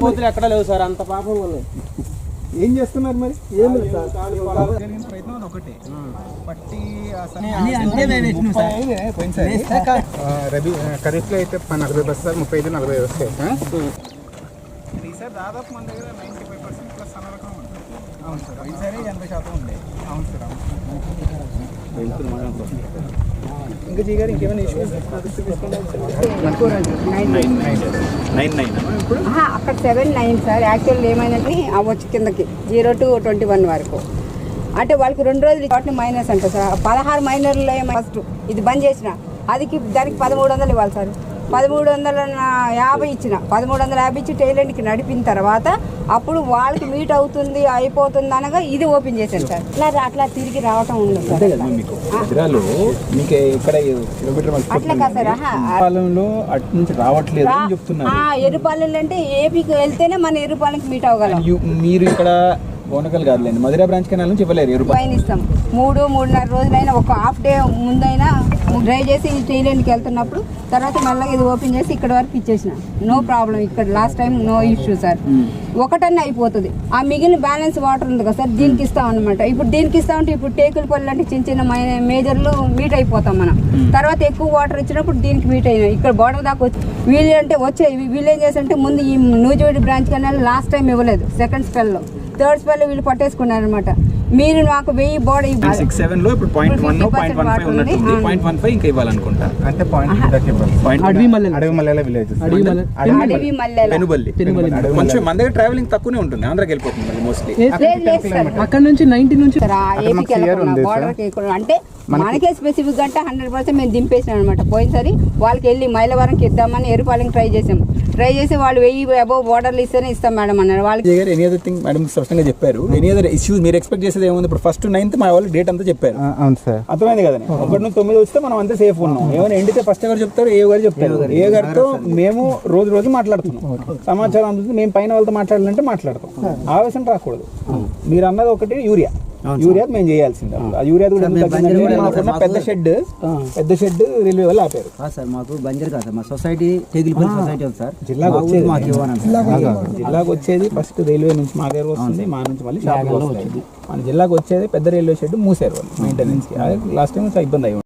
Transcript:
కోతులు ఎక్కడ లేవు సార్ అంత పాపం ఏం చేస్తున్నారు మరి? ఏం లేదు సార్. జరిగిన ప్రయత్నం ఒకటే పట్టి రబీ ఖరీఫ్లో అయితే నలభై బస్తాలు ముప్పై ఐదు నలభై వస్తాయి? ఈసారి దాదాపు మన దగ్గర ఫైవ్ పర్సెంట్ ప్లస్ అనరకం ఉంది అవును సార్. ఈసారి ఎనభై శాతం ఉంది. అవును సార్ అవును ఇంకా జీ గారు ఇంకేమైనా ఇష్యూస్ అక్కడ సెవెన్ నైన్ సార్. యాక్చువల్ ఏమైనట్టు అవ్వచ్చు కిందకి. జీరో టు ట్వంటీ వన్ వరకు. అంటే వాళ్ళకి రెండు రోజులు వాటిని మైనస్ అంట సార్. పదహారు మైనర్లు ఏమో ఫస్ట్. ఇది బంద్ చేసిన. అది దానికి పదమూడు వందలు ఇవ్వాలి సార్. పదమూడు వందల యాభై ఇచ్చిన. పదమూడు వందల యాభై ఇచ్చి టైలెంట్కి నడిపిన తర్వాత అప్పుడు వాళ్ళకి మీట్ అవుతుంది అయిపోతుంది అనగా ఇది ఓపెన్ చేశాను సార్. అట్లా అట్లా తిరిగి రావటం ఉండదు సార్. మీకు. ఎదురాలు మీకు ఇక్కడ కిలోమీటర్ అట్లా కాదు సార్ అటు నుంచి రావట్లేదు అని చెప్తున్నారు. ఆ, ఎరుపాలెం అంటే ఏపీకి వెళ్తేనే మన ఎరుపాలెంకి మీట్ అవ్వగలం. మీరు ఇక్కడ బోనకల్ కాదులేండి మధురా బ్రాంచ్ కెనాల్ నుంచి ఇవ్వలేరు పైన ఇస్తాం మూడు మూడున్నర రోజులైనా ఒక హాఫ్ డే ముందైనా డ్రై చేసి ట్రైలెండ్కి వెళ్తున్నప్పుడు తర్వాత మెల్లగా ఇది ఓపెన్ చేసి ఇక్కడ వరకు ఇచ్చేసిన. నో ప్రాబ్లం ఇక్కడ last time no issue sir. ఒకటన్నా అయిపోతుంది. ఆ మిగిలిన బ్యాలెన్స్ వాటర్ ఉంది కదా సార్ దీనికి ఇస్తాం అనమాట ఇప్పుడు దీనికి ఇస్తాం అంటే ఇప్పుడు టేకుల పళ్ళు అంటే చిన్న చిన్న మేజర్లు మీట్ అయిపోతాం మనం. తర్వాత ఎక్కువ వాటర్ ఇచ్చినప్పుడు దీనికి మీట్ అయినాయి. ఇక్కడ బోర్డర్ దాకా వచ్చి వీళ్ళు అంటే వచ్చే వీళ్ళు ఏం చేశారంటే ముందు ఈ నూజివేడి బ్రాంచ్ కన్నా లాస్ట్ టైం ఇవ్వలేదు. సెకండ్ స్పెల్లో. థర్డ్ స్పెల్లో వీళ్ళు పట్టేసుకున్నారు అనమాట మీరు నాకు వెయ్యి బోర్డర్ సిక్స్ సెవెన్లో ఇప్పుడు point one point one five 50% ఉన్నట్టుంది వాడుతుంది. పాయింట్ వన్ ఫైవ్ ఇంకా ఇవ్వాలనుకుంటా. అంటే పాయింట్ పాయింట్ అడవి మల్లెల. అడవి మల్లెల విలేజ్ అడవి మల్లెల. పెనుబల్లి. కొంచెం మన దగ్గర ట్రావెలింగ్ తక్కువనే ఉంటుంది. ఆంధ్రాకి వెళ్ళిపోతుంది మళ్ళీ మోస్ట్లీ అక్కడ నుంచి నైన్టీ నుంచి అంటే మనకే స్పెసిఫిక్ అంటే హండ్రెడ్ పర్సెంట్ మేము దింపేసినాం అనమాట పోయినసారి వాళ్ళకి వెళ్ళి మైలవరంకి ఇద్దామని ఎరుపాలెంకి ట్రై చేసాం. ట్రై చేసి వాళ్ళు వెయ్యి అబౌవ్ బోర్డర్లు ఇస్తేనే ఇస్తాం మేడం అన్నారు. వాళ్ళకి గారు ఎనీ అదర్ థింగ్ మేడం స్పష్టంగా చెప్పారు. ఎనీ అదర్ ఇష్యూస్ మీరు ఎక్స్పెక్ట్ చేసేది ఏముంది? ఇప్పుడు ఫస్ట్ నైన్త్ మా వాళ్ళు డేట్ అంతా చెప్పారు. అవును సార్. అర్థమైంది కదా ఒకటి నుంచి తొమ్మిది వస్తే మనం అంతా సేఫ్ ఉన్నాం. ఏమైనా ఎండితే ఫస్ట్ గారు చెప్తారు? ఏ గారు చెప్తారు? ఏ గారితో మేము రోజు రోజు మాట్లాడుతున్నాం. సమాచారం అందుతుంది మేము పైన వాళ్ళతో మాట్లాడాలంటే మాట్లాడతాం. ఆవేశం రాకూడదు. మీరు అన్నది ఒకటి యూరియా. యూరియా మేము చేయాల్సిందే. ఆ. యూరియా కూడా పెద్ద షెడ్ పెద్ద షెడ్ రైల్వే వాళ్ళు ఆపారు. సార్ మాకు బంజర్ కాదు సార్ మా సొసైటీ తెగిలిపల్లి సొసైటీ ఉంది సార్. జిల్లాకు వచ్చేది. మాకు జిల్లాకు వచ్చేది. ఫస్ట్ రైల్వే నుంచి మా దగ్గర వస్తుంది మా నుంచి మళ్ళీ షాప్ వస్తుంది మన జిల్లాకు వచ్చేది పెద్ద రైల్వే షెడ్ మూసారు వాళ్ళు మెయింటెనెన్స్కి. లాస్ట్ టైం ఇబ్బంది అయ్యి